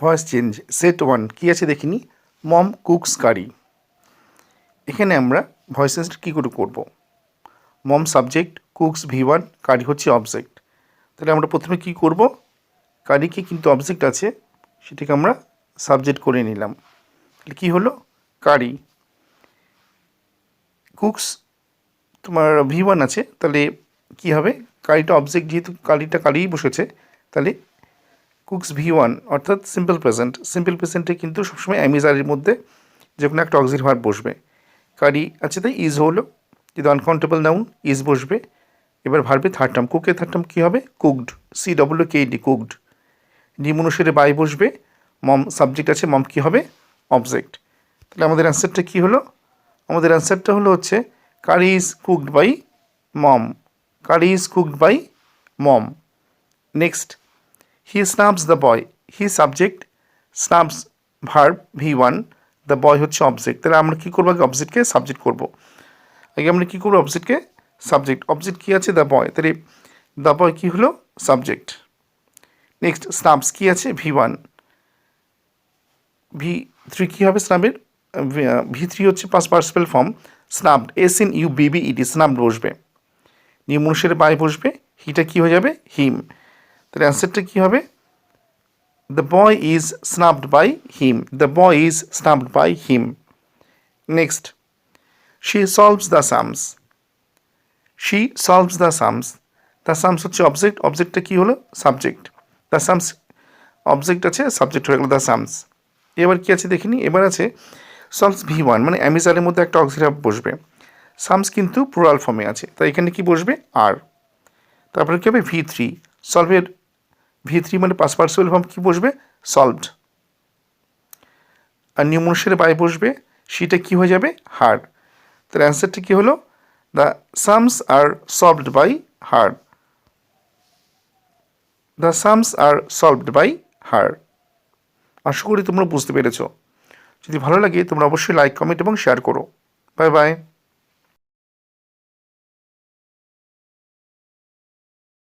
Voice change set one কী আছে দেখিনি? Mom cooks curry. এখানে আমরা ভয়েস চেঞ্জটা কী করে করব? Mom subject cooks V one, curry হচ্ছে অবজেক্ট তাহলে আমরা প্রথমে কী করব? কারিকে কিন্তু অবজেক্ট আছে, সেটাকে আমরা সাবজেক্ট করে নিলাম। তাহলে কী হলো? কারি। কুকস তোমার ভি ওয়ান আছে, তাহলে কী হবে? কারিটা অবজেক্ট যেহেতু কারিটা কারিই বসেছে, তাহলে কুকস ভি ওয়ান, অর্থাৎ সিম্পল প্রেজেন্ট সিম্পল প্রেজেন্টে কিন্তু সবসময় অ্যামিজারির মধ্যে যে কোনো একটা অক্সির ভার্ব বসবে। কারি আচ্ছা তাই ইজ হলো যদি আনকাউন্টেবল নাউন ইজ বসবে। এবার ভার্বে থার্ড টার্ম কুকের থার্ড টার্ম কী হবে? Cooked. C W K D cooked. নিমনুষের by বসবে। মম সাবজেক্ট আছে, মম কী হবে? অবজেক্ট তাহলে আমাদের অ্যান্সারটা কী হলো? আমাদের অ্যান্সারটা হলো হচ্ছে, curry is cooked by mom. Curry is cooked by mom. Next he snubs the boy he subject snubs verb V one the boy হচ্ছে অবজেক্ট তাহলে আমরা কী করব আগে অবজেক্টকে সাবজেক্ট করব? আগে আমরা কী করব অবজেক্টকে সাবজেক্ট অবজেক্ট কী আছে? দ্য বয় তাহলে দ্য বয় কী হলো? সাবজেক্ট নেক্সট স্নাবস কী আছে? ভি ওয়ান ভি থ্রি কী হবে স্নাবের ভি থ্রি হচ্ছে past participle form snubbed S N U B B E T snubbed বসবে। নিমনুষের বাই বসবে। হিটা কী হয়ে যাবে? হিম তাহলে অ্যান্সারটা কী হবে? The boy is snubbed by him the boy is snubbed by him next she solves the sums she solves the sums the sums হচ্ছে object অবজেক্টটা কী হলো? সাবজেক্ট দ্য সামস অবজেক্ট আছে সাবজেক্ট হয়ে গেলো দ্য সামস এবার কী আছে দেখিনি এবার আছে সলভস ভি ওয়ান মানে অ্যামিজারের মধ্যে একটা অক্সিলার বসবে। সামস কিন্তু প্লুরাল ফর্মে আছে। তাই এখানে কি বসবে? আর তারপরে কী হবে? ভি থ্রি সলভের ভি থ্রি মানে পাস পার্সিবল ফর্ম কী বসবে? সলভড। আর নিউমনুষের বাই বসবে, সেটা কী হয়ে যাবে? হার তার অ্যান্সারটা কী হলো? The sums are solved by her the sums are solved by her আশা করি তোমরা বুঝতে পেরেছ। যদি ভালো লাগে তোমরা অবশ্যই লাইক, কমেন্ট এবং শেয়ার করো। Bye bye.